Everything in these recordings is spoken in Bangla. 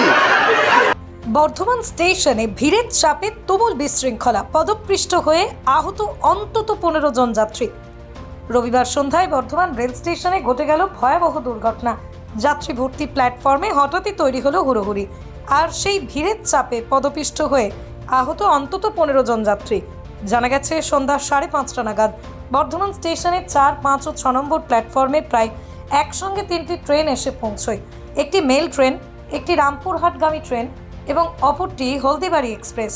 কি বর্ধমান স্টেশনে ভিড়ের চাপে তুমুল বিশৃঙ্খলা, পদপৃষ্ট হয়ে আহত অন্তত পনেরো জন যাত্রী। রবিবার সন্ধ্যায় বর্ধমান রেল স্টেশনে ঘটে গেল ভয়াবহ দুর্ঘটনা। যাত্রী ভর্তি প্ল্যাটফর্মে হঠাৎই তৈরি হলো হুড়োহুড়ি। আর সেই ভিড়ের চাপে পদপিষ্ট হয়ে আহত অন্তত পনেরো জন যাত্রী। জানা গেছে, সন্ধ্যা সাড়ে পাঁচটা নাগাদ বর্ধমান স্টেশনে চার, পাঁচ ও ছ নম্বর প্ল্যাটফর্মে প্রায় একসঙ্গে তিনটি ট্রেন এসে পৌঁছয়। একটি মেল ট্রেন একটি রামপুরহাটগামী ট্রেন এবং অপরটি হলদিবাড়ি এক্সপ্রেস।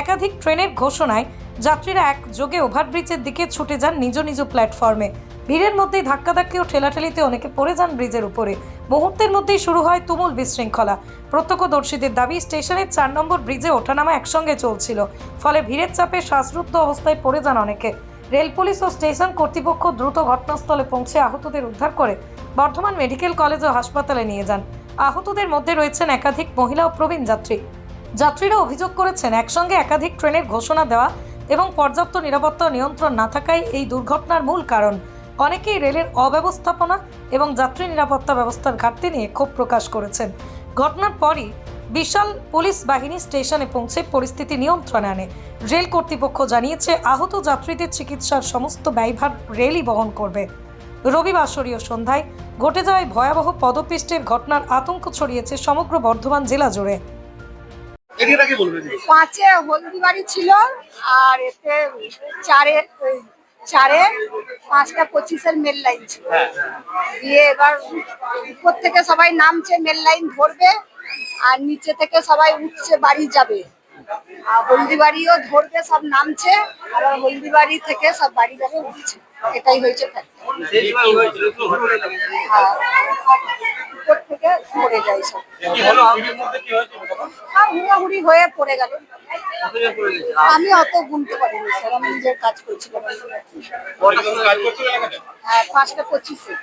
একাধিক ট্রেনের ঘোষণায় যাত্রীরা একযোগে ওভারব্রিজের দিকে ছুটে যান নিজ নিজ প্ল্যাটফর্মে। ভিড়ের মধ্যেই ধাক্কাধাক্কি ও ঠেলাঠেলিতে অনেকে পড়ে যান ব্রিজের উপরে। মুহূর্তের মধ্যেই শুরু হয় তুমুল বিশৃঙ্খলা। প্রত্যক্ষদর্শীদের দাবি, স্টেশনের চার নম্বর ব্রিজে ওঠানামা একসঙ্গে চলছিল, ফলে ভিড়ের চাপে শ্বাসরুদ্ধ অবস্থায় পড়ে যান অনেকে। রেল পুলিশ ও স্টেশন কর্তৃপক্ষ দ্রুত ঘটনাস্থলে পৌঁছে আহতদের উদ্ধার করে বর্ধমান মেডিকেল কলেজ ও হাসপাতালে নিয়ে যান। আহতদের মধ্যে রয়েছেন একাধিক মহিলা ও প্রবীণ যাত্রী। যাত্রীরা অভিযোগ করেছেন, একসঙ্গে একাধিক ট্রেনের ঘোষণা দেওয়া এবং পর্যাপ্ত নিরাপত্তা নিয়ন্ত্রণ না থাকাই এই দুর্ঘটনার মূল কারণ। অনেকেই রেলের অব্যবস্থাপনা এবং যাত্রী নিরাপত্তা ব্যবস্থার ঘাটতি নিয়ে ক্ষোভ প্রকাশ করেছেন। ঘটনার পরই বিশাল পুলিশ বাহিনী স্টেশনে পৌঁছে পরিস্থিতি নিয়ন্ত্রণে আনে। রেল কর্তৃপক্ষ জানিয়েছে, আহত যাত্রীদের চিকিৎসার সমস্ত ব্যয়ভার রেলই বহন করবে। রবিবাসরীয় সন্ধ্যায় ঘটে যাওয়ায় ভয়াবহ পদপৃষ্টের ঘটনার আতঙ্ক ছড়িয়েছে সমগ্র বর্ধমান জেলা জুড়ে। পাঁচে হলদিবাড়ি ছিল আর এতে চারে ওই চারে পাঁচটা পঁচিশের মেল লাইন ছিল। দিয়ে এবার উপর থেকে সবাই নামছে মেল লাইন ধরবে আর নিচে থেকে সবাই উঠছে বাড়ি যাবে। আর হলদিবাড়িও ধরবে, সব নামছে আর হলদিবাড়ি থেকে সব বাড়ি যাবে উঠছে। এটাই হয়েছে। আর সব উপর থেকে পড়ে যায় সব। সব হুড়াহুড়ি হয়ে পড়ে গেল। আমি অত গুনতে পারিনি স্যার আমি নিজের কাজ করছিলাম। হ্যাঁ পাঁচটা পঁচিশে।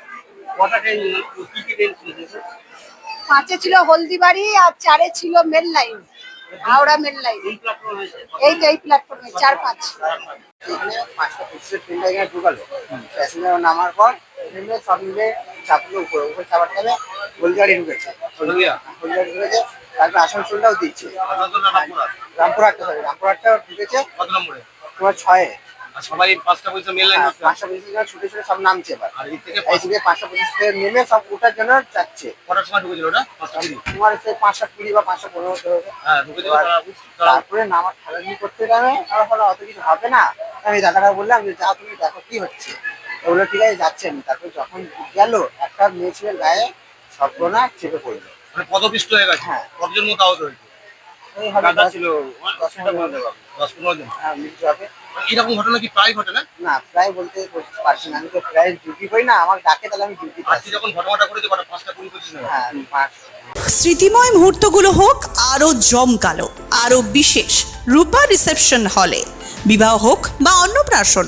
পাঁচে ছিল হলদিবাড়ি আর চারে ছিল mail line Howrah mail line. এই তো এই প্ল্যাটফর্মে চার পাঁচ। পাঁচটা ট্রেনটা ঢুকালো। প্যাসেঞ্জার নামার পর ট্রেনে সব মিলে চাপলো উপরে। উপরে চাপার টাইমে হলদিয়ারি ঢুকেছে। হলদিয়ারি ঢুকেছে তারপর আসানসোলটাও দিচ্ছে। রামপুরহাটটা সরি রামপুরহাটটাও ঢুকেছে। তোমার ছয়ে। সবাই পাঁচটা পয়সা মেল লাইন হ্যাঁ, পাঁচটা ছুটে ছুটে সব নামছে এবার। আর থেকে পাঁচটা নেমে সব ওঠার জন্য যাচ্ছে। কটার সময় ঢুকেছিল ওটা? পাঁচটা কুড়ি। তোমার পাঁচটা কুড়ি বা পাঁচটা পনেরো হ্যাঁ তারপরে নামার ঠেলানি করতে যাবে আমার বলো অত কিছু হবে না। আমি দাদাটা বললাম যে যা তুমি দেখো কি হচ্ছে। ওগুলো ঠিক আছে যাচ্ছে আমি। তারপর যখন গেল একটা মেয়ে ছেলের গায়ে সর্বনা চেপে পড়ল। মানে পদপিষ্ট হয়ে গেছে। হ্যাঁ। কতজন মতো আহত হয়েছে? দশ- ছিল দশ পনেরো হ্যাঁ মৃত্যু হবে। এরকম ঘটনা কি প্রায় ঘটে না? না প্রায় বলতে পারছি না। আমি তো প্রায় ডিউটি করি না আমার ডাকে তাহলে আমি ডিউটি আজকে যখন ঘটনাটা করেছে কটা পাঁচটা কুড়ি পঁচিশ হ্যাঁ পাঁচ। স্মৃতিময় মুহূর্তগুলো হোক আরও জমকালো আরও বিশেষ। রূপা রিসেপশন হলে। বিবাহ হোক বা অন্নপ্রাশন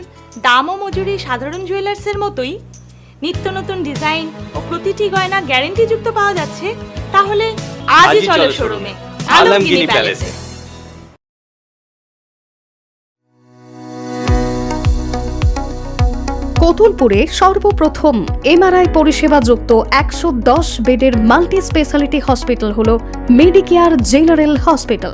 দাম ও মজুরি সাধারণ জুয়েলার্সের মতোই। নিত্য নতুন ডিজাইন ও প্রতিটি গয়না গ্যারেন্টিযুক্ত পাওয়া যাচ্ছে। তাহলে আজই চলো শোরুমে আলমগিনি প্যালেসে কতুলপুরে সর্বপ্রথম এমআরআই পরিষেবা যুক্ত একশো দশ বেডের মাল্টি স্পেশালিটি হসপিটাল হল মেডিকেয়ার জেনারেল হসপিটাল